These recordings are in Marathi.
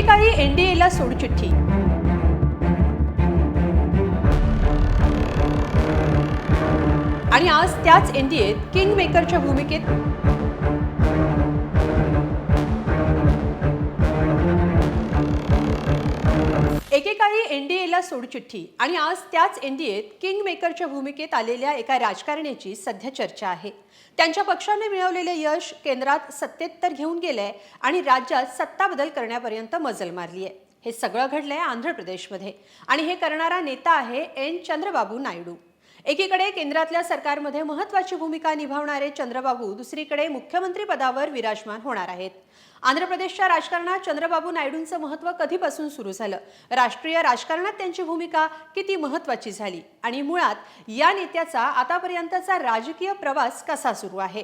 एकेकाळी एनडीएला सोडचिठ्ठी आणि आज त्याच एनडीएत किंग मेकरच्या भूमिकेत एकेकाळी एन डी एला सोडचिठ्ठी आणि आज त्याच एन डी किंग मेकरच्या भूमिकेत आलेल्या एका राजकारण्याची सध्या चर्चा आहे. त्यांच्या पक्षाने मिळवलेले यश केंद्रात सत्तेत तर घेऊन गेलंय आणि राज्यात सत्ता बदल करण्यापर्यंत मजल मारली आहे हे सगळं घडलंय आंध्र प्रदेशमध्ये आणि हे करणारा नेता आहे एन चंद्रबाबू नायडू. एकीकडे केंद्रातल्या सरकारमध्ये महत्वाची भूमिका निभावणारे चंद्रबाबू दुसरीकडे मुख्यमंत्री पदावर विराजमान होणार आहेत. आंध्र प्रदेशच्या राजकारणात चंद्रबाबू नायडूंचं महत्त्व कधीपासून सुरू झालं? राष्ट्रीय राजकारणात त्यांची भूमिका किती महत्वाची झाली? आणि मुळात या नेत्याचा आतापर्यंतचा राजकीय प्रवास कसा सुरू आहे?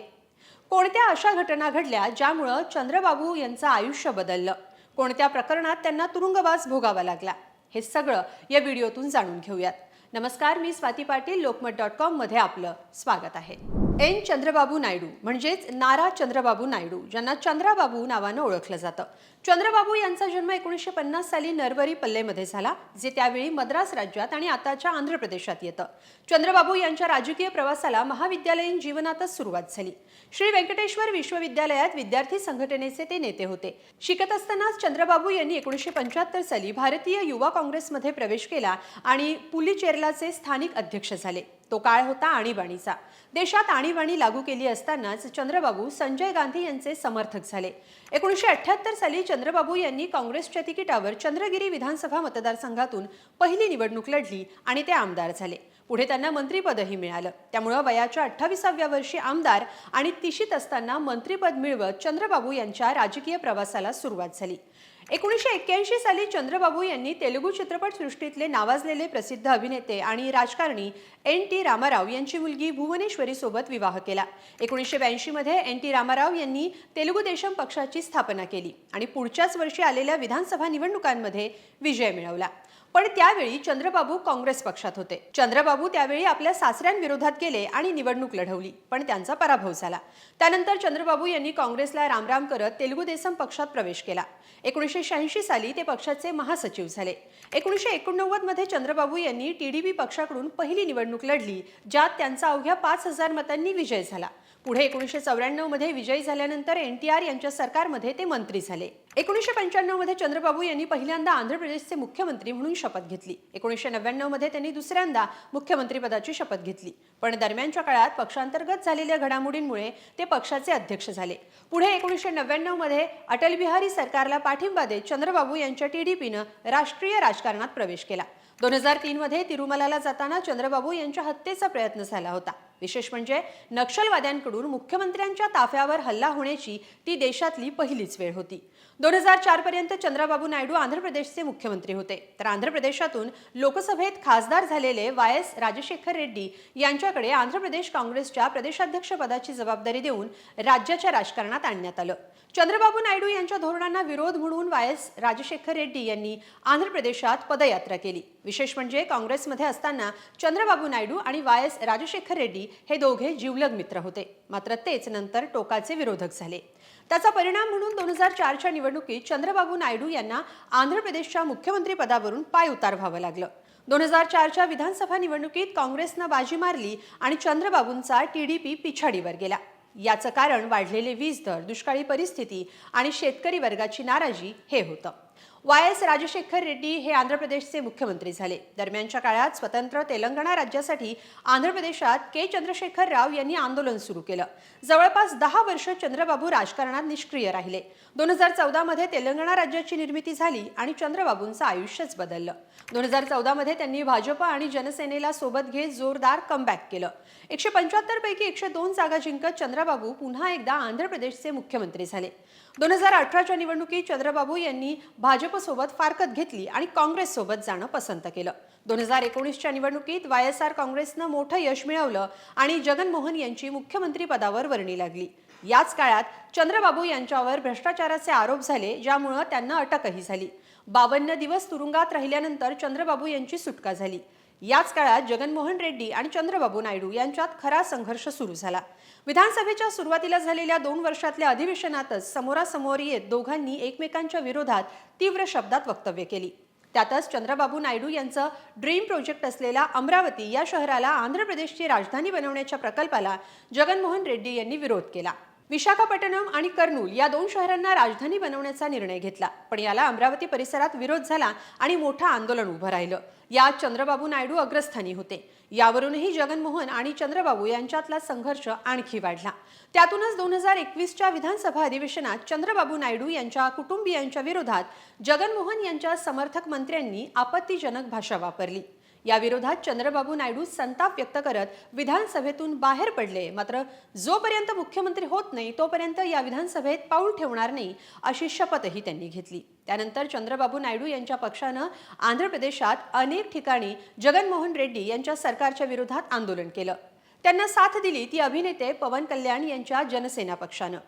कोणत्या अशा घटना घडल्या ज्यामुळं चंद्रबाबू यांचं आयुष्य बदललं? कोणत्या प्रकरणात त्यांना तुरुंगवास भोगावा लागला? हे सगळं या व्हिडिओतून जाणून घेऊयात. नमस्कार मी स्वाती पाटील लोकमत डॉट कॉममध्ये आपलं स्वागत आहे. एन चंद्रबाबू नायडू म्हणजेच नारा चंद्रबाबू नायडू ज्यांना चंद्राबाबू नावानं ओळखलं जातं. चंद्रबाबू यांचा जन्म एकोणीसशे पन्नास साली नरवरी पल्लेमध्ये झाला जे त्यावेळी मद्रास राज्यात आणि आताच्या आंध्र प्रदेशात येतं. चंद्रबाबू यांच्या राजकीय प्रवासाला महाविद्यालयीन जीवनातच सुरुवात झाली. श्री व्यंकटेश्वर विश्वविद्यालयात विद्यार्थी संघटनेचे ते नेते होते. शिकत असतानाच चंद्रबाबू यांनी एकोणीसशे पंच्याहत्तर साली भारतीय युवा काँग्रेसमध्ये प्रवेश केला आणि पुलिचेरलाचे स्थानिक अध्यक्ष झाले. तो काळ होता आणीबाणीचा. देशात आणीबाणी लागू केली असतानाच चंद्रबाबू संजय गांधी यांचे समर्थक झाले. एकोणीसशे अठ्याहत्तर साली चंद्रबाबू यांनी काँग्रेसच्या तिकिटावर चंद्रगिरी विधानसभा मतदारसंघातून पहिली निवडणूक लढली आणि ते आमदार झाले. पुढे त्यांना मंत्रीपदही मिळालं. त्यामुळं वयाच्या अठ्ठावीसाव्या वर्षी आमदार आणि तिशीत असताना मंत्रीपद मिळवत चंद्रबाबू यांच्या राजकीय प्रवासाला सुरुवात झाली. एकोणीसशे एक्क्याऐंशी साली चंद्रबाबू यांनी तेलुगू चित्रपटसृष्टीतले नावाजलेले प्रसिद्ध अभिनेते आणि राजकारणी एन टी रामाराव यांची मुलगी भुवनेश्वरी सोबत विवाह केला. एकोणीसशे ब्याऐंशीमध्ये एन टी रामाराव यांनी तेलुगू देशम पक्षाची स्थापना केली आणि पुढच्याच वर्षी आलेल्या विधानसभा निवडणुकांमध्ये विजय मिळवला. पण त्यावेळी चंद्रबाबू काँग्रेस पक्षात होते. चंद्रबाबू त्यावेळी आपल्या सासऱ्यांविरोधात गेले आणि निवडणूक लढवली पण त्यांचा पराभव झाला. त्यानंतर चंद्रबाबू यांनी काँग्रेसला रामराम करत तेलुगू देसम पक्षात प्रवेश केला. एकोणीसशे शहाऐंशी साली ते पक्षाचे महासचिव झाले. एकोणीसशे एकोणनव्वदमध्ये चंद्रबाबू यांनी टीडीपी पक्षाकडून पहिली निवडणूक लढली ज्यात त्यांचा अवघ्या पाच हजार मतांनी विजय झाला. पुढे एकोणीसशे चौऱ्याण्णवमध्ये विजयी झाल्यानंतर एन टी आर यांच्या सरकारमध्ये ते मंत्री झाले. एकोणीसशे पंच्याण्णवमध्ये चंद्रबाबू यांनी पहिल्यांदा आंध्र प्रदेशचे मुख्यमंत्री म्हणून शपथ घेतली. एकोणीसशे नव्याण्णवमध्ये त्यांनी दुसऱ्यांदा मुख्यमंत्रीपदाची शपथ घेतली. पण दरम्यानच्या काळात पक्षांतर्गत झालेल्या घडामोडींमुळे ते पक्षाचे अध्यक्ष झाले. पुढे एकोणीसशे नव्याण्णवमध्ये अटल बिहारी सरकारला पाठिंबा देत चंद्रबाबू यांच्या टीडीपीनं राष्ट्रीय राजकारणात प्रवेश केला. दोन हजार तीन मध्ये तिरुमलाला जाताना चंद्रबाबू यांच्या हत्येचा प्रयत्न झाला होता. विशेष म्हणजे नक्षलवाद्यांकडून मुख्यमंत्र्यांच्या ताफ्यावर हल्ला होण्याची ती देशातली पहिलीच वेळ होती. दोन हजार चार पर्यंत चंद्रबाबू नायडू आंध्र प्रदेशचे मुख्यमंत्री होते. तर आंध्र प्रदेशातून लोकसभेत खासदार झालेले वाय एस राजशेखर रेड्डी यांच्याकडे आंध्र प्रदेश काँग्रेसच्या प्रदेशाध्यक्ष पदाची जबाबदारी देऊन राज्याच्या राजकारणात आणण्यात आलं. चंद्रबाबू नायडू यांच्या धोरणांना विरोध म्हणून वाय एस राजशेखर रेड्डी यांनी आंध्र प्रदेशात पदयात्रा केली. विशेष म्हणजे काँग्रेसमध्ये असताना चंद्रबाबू नायडू आणि वाय एस राजशेखर रेड्डी हे दोघे जिवलग मित्र होते. मात्र तेच नंतर टोकाचे विरोधक झाले. त्याचा परिणाम म्हणून दोन हजार चारच्या निवडणुकीत चंद्रबाबू नायडू यांना आंध्र प्रदेशच्या मुख्यमंत्री पदावरून पाय उतार व्हावं लागलं. दोन हजार चारच्या विधानसभा निवडणुकीत काँग्रेसनं बाजी मारली आणि चंद्रबाबूंचा टी डी पी पिछाडीवर गेला. याचं कारण वाढलेले वीज दर दुष्काळी परिस्थिती आणि शेतकरी वर्गाची नाराजी हे होतं. वाय एस राजशेखर रेड्डी हे आंध्र प्रदेशचे मुख्यमंत्री झाले. दरम्यानच्या काळात स्वतंत्र तेलंगणा राज्यासाठी आंध्र प्रदेशात के चंद्रशेखर राव यांनी आंदोलन सुरू केलं. जवळपास दहा वर्ष चंद्रबाबू राजकारणात निष्क्रिय राहिले. दोन हजार चौदामध्ये तेलंगणा राज्याची निर्मिती झाली आणि चंद्रबाबूंचं आयुष्यच बदललं. दोन हजार चौदामध्ये त्यांनी भाजप आणि जनसेनेला सोबत घेत जोरदार कमबॅक केलं. एकशे पंच्याहत्तरपैकी एकशे दोन जागा जिंकत चंद्रबाबू पुन्हा एकदा आंध्र प्रदेशचे मुख्यमंत्री झाले. दोन हजार अठराच्या निवडणुकीत चंद्रबाबू यांनी भाजपसोबत फारकत घेतली आणि काँग्रेससोबत जाणं पसंत केलं. दोन हजार एकोणीसच्या निवडणुकीत वाय एस आर काँग्रेसनं मोठं यश मिळवलं आणि जगनमोहन यांची मुख्यमंत्रीपदावर वर्णी लागली. याच काळात चंद्रबाबू यांच्यावर भ्रष्टाचाराचे आरोप झाले ज्यामुळं त्यांना अटकही झाली. बावन्न दिवस तुरुंगात राहिल्यानंतर चंद्रबाबू यांची सुटका झाली. याच काळात जगनमोहन रेड्डी आणि चंद्रबाबू नायडू यांच्यात खरा संघर्ष सुरू झाला. विधानसभेच्या सुरुवातीला झालेल्या दोन वर्षातल्या अधिवेशनातच समोरासमोर येत दोघांनी एकमेकांच्या विरोधात तीव्र शब्दात वक्तव्य केली. त्यातच चंद्रबाबू नायडू यांचं ड्रीम प्रोजेक्ट असलेला अमरावती या शहराला आंध्र प्रदेशची राजधानी बनवण्याच्या प्रकल्पाला जगनमोहन रेड्डी यांनी विरोध केला. विशाखापट्टणम आणि कर्नूल या दोन शहरांना राजधानी बनवण्याचा निर्णय घेतला पण याला अमरावती परिसरात विरोध झाला आणि मोठं आंदोलन उभं राहिलं. यात चंद्रबाबू नायडू अग्रस्थानी होते. यावरूनही जगनमोहन आणि चंद्रबाबू यांच्यातला संघर्ष आणखी वाढला. त्यातूनच दोन हजार एकवीसच्या विधानसभा अधिवेशनात चंद्रबाबू नायडू यांच्या कुटुंबियांच्या विरोधात जगनमोहन यांच्या समर्थक मंत्र्यांनी आपत्तीजनक भाषा वापरली. याविरोधात चंद्रबाबू नायडू संताप व्यक्त करत विधानसभेतून बाहेर पडले. मात्र जोपर्यंत मुख्यमंत्री होत नाही तोपर्यंत या विधानसभेत पाऊल ठेवणार नाही अशी शपथही त्यांनी घेतली. त्यानंतर चंद्रबाबू नायडू यांच्या पक्षानं आंध्र प्रदेशात अनेक ठिकाणी जगनमोहन रेड्डी यांच्या सरकारच्या विरोधात आंदोलन केलं. त्यांना साथ दिली ती अभिनेते पवन कल्याण यांच्या जनसेना पक्षानं.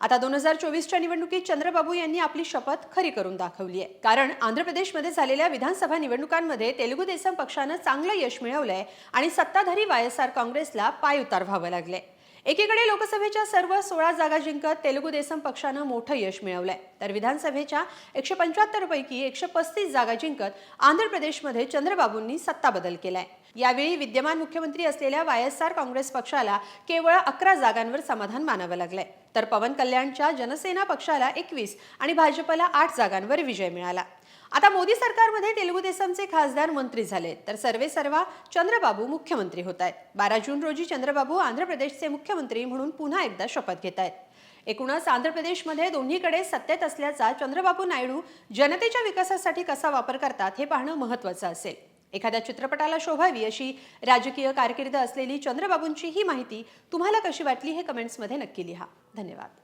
आता दोन हजार चोवीसच्या निवडणुकीत चंद्रबाबू यांनी आपली शपथ खरी करून दाखवली आहे. कारण आंध्र प्रदेशमध्ये झालेल्या विधानसभा निवडणुकांमध्ये तेलुगू देसम पक्षानं चांगलं यश मिळवलंय आणि सत्ताधारी वाय एस आर काँग्रेसला पायउतार व्हावं लागलंय. एकीकडे लोकसभेच्या सर्व सोळा जागा जिंकत तेलुगू देसम पक्षानं मोठं यश मिळवलंय. तर विधानसभेच्या एकशे पंच्याहत्तर पैकी एकशे पस्तीस जागा जिंकत आंध्र प्रदेशमध्ये चंद्रबाबूंनी सत्ता बदल केलाय. यावेळी विद्यमान मुख्यमंत्री असलेल्या वाय एस आर काँग्रेस पक्षाला केवळ अकरा जागांवर समाधान मानावं लागलंय. तर पवन कल्याणच्या जनसेना पक्षाला एकवीस आणि भाजपला आठ जागांवर विजय मिळाला. आता मोदी सरकारमध्ये तेलुगू देसमचे खासदार मंत्री झाले तर सर्वे सर्वा चंद्रबाबू मुख्यमंत्री होत आहेत. बारा जून रोजी चंद्रबाबू आंध्र प्रदेशचे मुख्यमंत्री म्हणून पुन्हा एकदा शपथ घेत आहेत. एकूणच आंध्र प्रदेशमध्ये दोन्हीकडे सत्तेत असल्याचा चंद्रबाबू नायडू जनतेच्या विकासासाठी कसा वापर करतात हे पाहणं महत्त्वाचं असेल. एखाद्या चित्रपटाला शोभावी अशी राजकीय कारकीर्द असलेली चंद्रबाबूंची ही माहिती तुम्हाला कशी वाटली हे कमेंट्समध्ये नक्की लिहा. धन्यवाद.